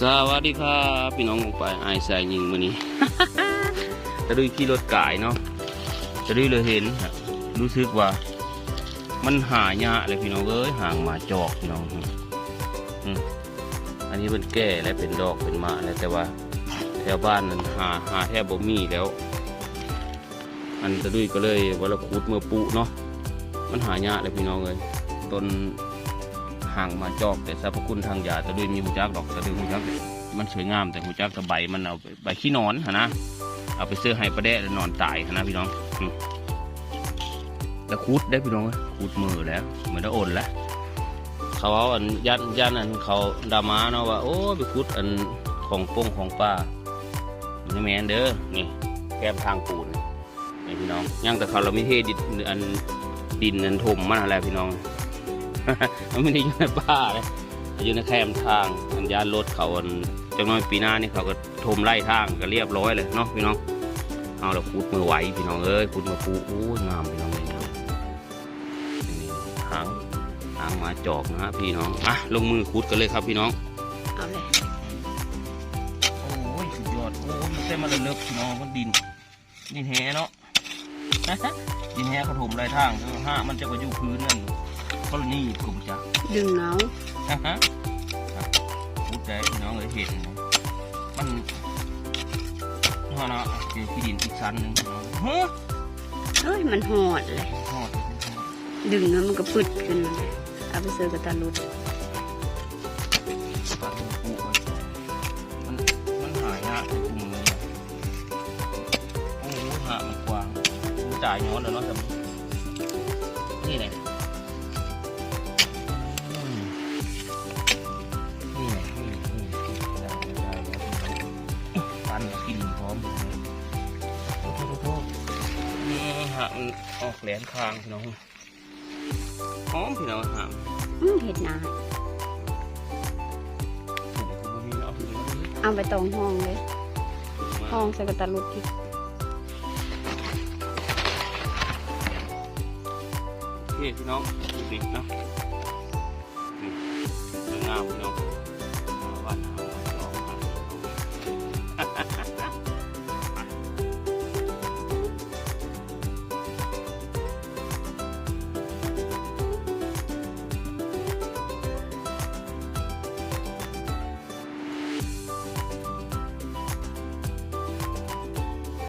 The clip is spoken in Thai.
สวัสดีครับพี่น้องลงไปไอายใส่ยิงมือนี้จะดูขี่รถกายเนาะจะดูเลยเห็นรู้สึกว่า มันหายาเลยพี่น้องเอ้ยห่างมาจอกพี่น้องอือันนี้เป็นแก่และเป็นดอกเป็นมาแล้วแต่ว่าแถวบ้านนั้นหาหาแทบบ่มีแล้ว อันตะดุยก็เลยว่าเราขุดเมื่อปุเนาะมันหายาเลยพี่น้องเลยต้น ห่างมาจอกแต่สรรพคุณทางยาตะดุยมีหูจักดอกตะดุยหูจักมันสวยงามแต่หูจักกับใบมันเอาใบขี้นอนหะนะเอาไปเสื้อให้ประแดะแล้วนอนตายหะนะพี่น้องแล้วขุดได้พี่น้องเอ้ยขุดมือแล้วเหมือนได้โอนแล้วเขาเอาอันยันยันอันเขาดามาเนาะว่าโอ้ไปขุดอันของโป้งของป้านี่แมนเด้อนี่แก้มทางปูนนี่พี่น้องยังแต่เขาเราไม่เทดินอันดินอันถมมันอะไรพี่น้อง มันไม่ได้อยู่ในป่าเลยอยู่ในแคมทางอันยานรถเขาอันจังน้อยปีหน้านี่เขาก็ถมไล่ทางก็เรียบร้อยเลยเนาะพี่น้องเอาเราขุดมือไหวพี่น้องเอ้ยขุดมาปูโอ้ยงามพี่น้องนี่นะนี่หางทางหมาจอกนะฮะพี่น้องอะลงมือคุดกันเลยครับพี่น้องเอาเลยโอ้ยสุดยอดโอ้ยมันเต้นมาเลยเลิกพี่น้องมันดินดินแหเนาะดินแหเขาถมลายทางห้ามันจะก็อยู่พื้นนั่น กรณีกลุ่มจ้ะดึงเนาฮะฮะพูดใจพี่น้องเลยเห็นนะมันฮะเนาะเจอที่ดินอีกชั้นหนึ่งพี่น้องฮะเฮ้ยมันหอดเลยทอดดึงแล้วมันก็ปึดขึ้นมาเลยเอาไปเสือกระตาลุดปลาทูปูมันมันหายากที่คุมเลยโอ้โหหามันกว้างดูจ่ายย้อนแล้วเนาะแต่ นี่หามันออกแหลมคางพี่น้องหอมพี่น้องหามอืมเห็ดนาเอาไปตรงห้องเลยห้องใส่กระตาลุดที่โอเคพี่น้องดูดิเนาะนี่สวยงามพี่น้อง